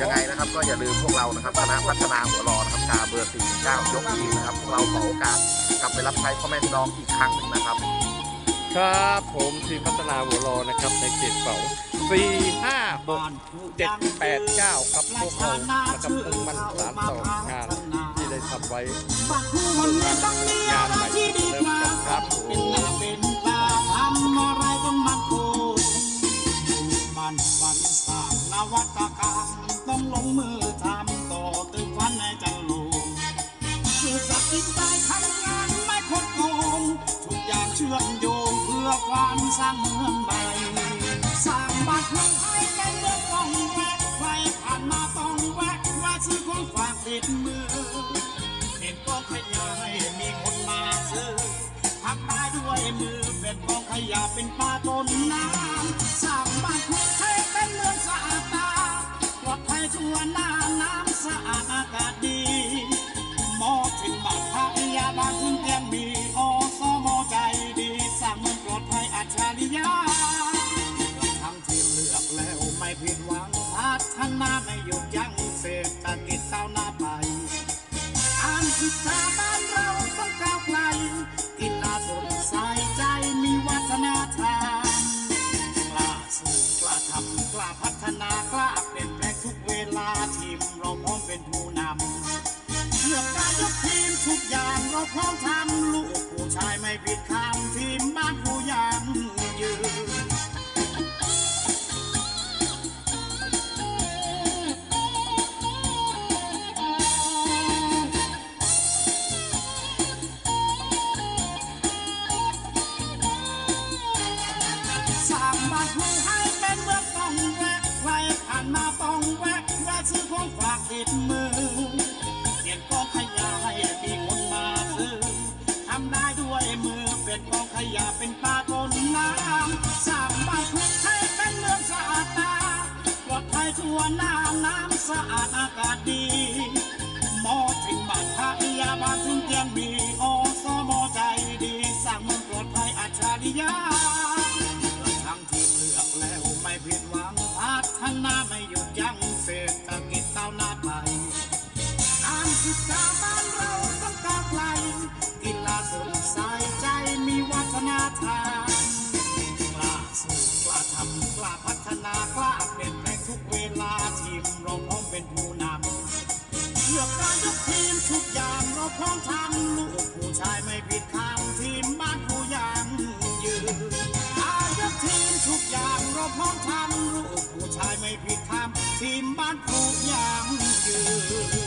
ยังไงนะครับ ก็อย่าลืมพวกเรานะครับคณะพัฒนาหัวรอนะครับกาเบอร์49ยกทีมนะครับพวกเราขอโอกาสกลับไปรับใช้พ่อแม่พี่น้องอีกครั้งหนึ่งนะครับ ครับผมทีมพัฒนาหัวรอนะครับในเขตเสาสี่ห้าหกเจ็ดแปดเก้าครับพวกเรานะครับมุ่งมั่นสานต่องานที่ได้ทำไว้บัดผู้คนเรียนต้องมี ต้องลงมือทำต่อตึกฝันในจังหลงคือสักดิ์ใจทำงานไม่คดโกงทุกอย่างเชื่อมโยงเพื่อความสร้างเมืองใหม่สร้างบ้านเมืองให้เป็นเมืองต้องแวะใครผ่านมาต้องแวะแวะซื้อของฝากติดมือเห็นกองขยะให้มีคนมาซื้อทำได้ด้วยมือเป็นกองขยะเป็นปลาต้นน้ำสร้างบ้านเมืองให้ วหน้าน้ำสะอาดอากาศดีมอถึงบ้านพักยาบ้านถึงแก้มมีอสมใจดีสร้างเมืองปลอดภัยอัจฉริยะทั้งทีมเลือกแล้วไม่ผิดหวังพัฒนาไม่หยุดยั้งเศรษฐกิจาทีมเราพร้อมเป็นผู้นำเพื่อการยกทีมทุกอย่างเราพร้อมทำลูกผู้ชายไม่ผิดคำทีมบ้านผู้ยังยืนสร้างบ้านเมืองให้ มือเป็นกองขยะเป็นปลาต้นน้ำสร้างบ้านเมืองให้เป็นเมืองสะอาดตาปลอดภัยทั่วหน้าน้ำสะอาดอากาศดี มอถึงบ้านพักยาบ้านถึงเตียงมีอสมใจดีสร้างเมืองปลอดภัยอัจฉริยะทั้งทีมเลือกแล้วไม่ผิดหวังพัฒนาไม่หยุดยั้งเศรษฐกิจก้าหน้าไปการศึกษาบ้านเรา ทำลูกผู้ชายไม่ผิดคำทีมบ้านผู้ยังยืนอารยกทีมทุกอย่างเราพร้อมทำลูกผู้ชายไม่ผิดคำทีมบ้านผู้ยังยืน